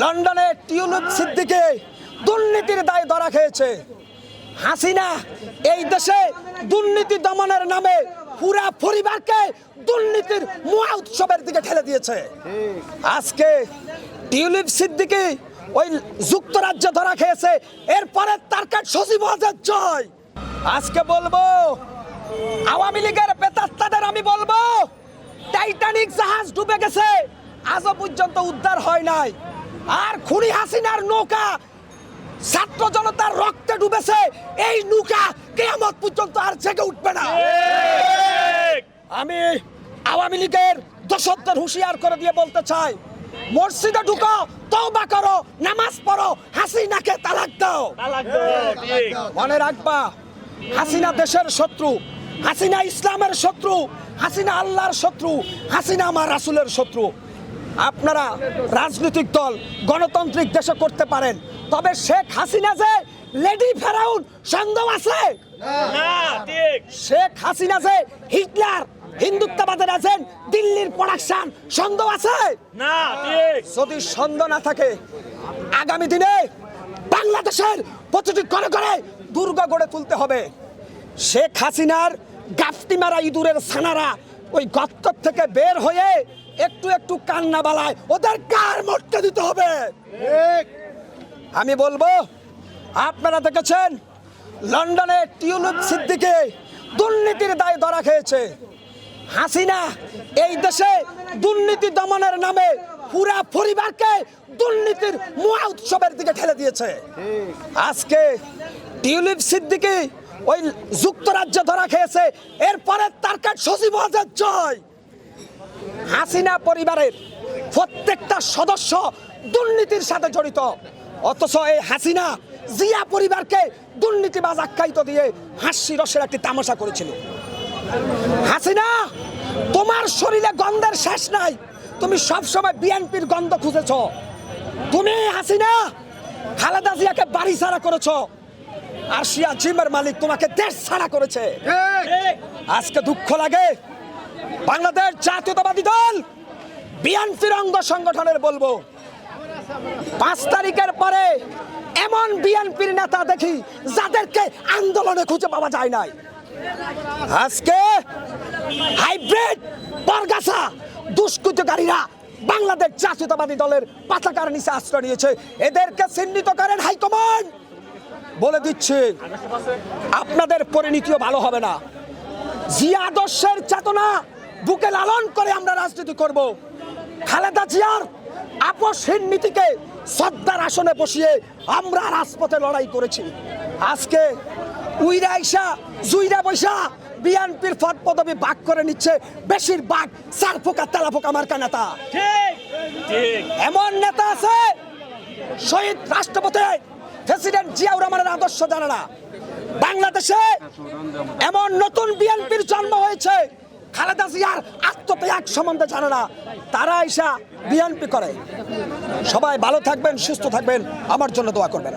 লন্ডনে টিউলিপ সিদ্দিকে দুর্নীতির দায় ধরা খেয়েছে। হাসিনা এই দেশে দুর্নীতি দমনের নামে পুরা পরিবারকে দুর্নীতির মহা উৎসবের দিকে ঠেলে দিয়েছে। আজকে টিউলিপ সিদ্দিকি ওই যুক্তরাজ্যে ধরা খেয়েছে, এরপরে তার কাছে সচিব হওয়ার জয়। আজকে বলব, আওয়ামী লীগের পেতাত্তাদের আমি বলব, টাইটানিক জাহাজ ডুবে গেছে, আজও পর্যন্ত উদ্ধার হয় নাই। আর খুনি হাসিনার নৌকা ছাত্র জনতার রক্তে ডুবেছে। এই নৌকা কেয়ামত পর্যন্ত আর জেগে উঠবে না। আমি আওয়ামী লীগের দশকদের হুঁশিয়ার করে দিয়ে বলতে চাই মসজিদে ঢুকো তওবা করো নামাজ পড়ো হাসিনাকে তালাক দাও। মনে রাখবা হাসিনা দেশের শত্রু হাসিনা ইসলামের শত্রু হাসিনা আল্লাহর শত্রু হাসিনা আমার রাসুলের শত্রু। আপনারা রাজনৈতিক দল গণতান্ত্রিক দেশে করতে পারেন। তবে শেখ হাসিনা যে লেডি ফেরাউন সন্দেহ আছে? শেখ হাসিনা যে হিটলার হিন্দুত্ববাদের আছেন দিল্লির প্রোডাকশন সন্দেহ আছে? না যদি সন্দেহ না থাকে আগামী দিনে বাংলাদেশের প্রতিটি ঘরে ঘরে দুর্গ গড়ে তুলতে হবে। শেখ হাসিনার গাফতি মারা ইঁদুরের ছানারা ওই গত্ত থেকে বের হয়ে একটু একটু কান্না বালায় ওদের কার মরতে দিতে হবে। আমি বলব আপনারা দেখেছেন লন্ডনে টিউলিপ সিদ্দিকে দুর্নীতির দায় ধরা খেয়েছে। হাসিনা এই দেশে দুর্নীতি দমনের নামে পুরা পরিবারকে দুর্নীতির মহা উৎসবের দিকে ঠেলে দিয়েছে। আজকে টিউলিপ সিদ্দিকি ওই যুক্তরাজ্যে ধরা খেয়েছে এরপরে তার কাছে সচিব জয়। হাসিনা পরিবারের প্রত্যেকটা সদস্য দুর্নীতির সাথে জড়িত। অথচ এই হাসিনা জিয়া পরিবারকে দুর্নীতিবাজ আখ্যায়িত দিয়ে হাসি রসের একটি তামাশা করেছিল। হাসিনা তোমার শরীরে গন্ধের শেষ নাই। তুমি সবসময় বিএনপির গন্ধ খুঁজেছ। তুমি হাসিনা খালেদা জিয়াকে বাড়ি ছাড়া করেছ। আর শিয়া জিমের মালিক তোমাকে দেশ ছাড়া করেছে। আজকে দুঃখ লাগে বাংলাদেশ জাতীয়তাবাদী দল, বিএনপির অঙ্গ সংগঠনের বলব, পাঁচ তারিখের পরে এমন বিএনপির নেতা দেখি যাদেরকে আন্দোলনে খুঁজে পাওয়া যায় নাই। আজকে হাইব্রিড বরগাছা দুষ্কৃতকারীরা বাংলাদেশ জাতীয়তাবাদী দলের পতাকার নিচে আশ্রয় নিয়েছে। এদেরকে চিহ্নিত করেন হাইকমান্ড। বলে দিচ্ছি, আপনাদের পরিণতিও ভালো হবে না। জিয়া আদর্শের চেতনা বুকে লালন করে আমরা রাজনীতি করব। খালেদা জিয়ার আপসহীন নীতিকে সদ্দার আসনে বসিয়ে আমরা রাজপথে লড়াই করেছি। আজকে উইরা আইসা জুইরা বৈশা বিএনপির পদ পদবি ভাগ করে নিচ্ছে বেশিরভাগ চার ফোকা তেলা ফোকা মার্কা নেতা। এমন নেতা আছে শহীদ রাষ্ট্রপতি প্রেসিডেন্ট জিয়াউর রহমানের আদর্শ জানে না। বাংলাদেশে এমন নতুন বিএনপির জন্ম হয়েছে খালেদা জিয়ার আত্মত্যাগ সম্বন্ধে জানে না। তারা এসা বিএনপি করে। সবাই ভালো থাকবেন, সুস্থ থাকবেন। আমার জন্য দোয়া করবেন।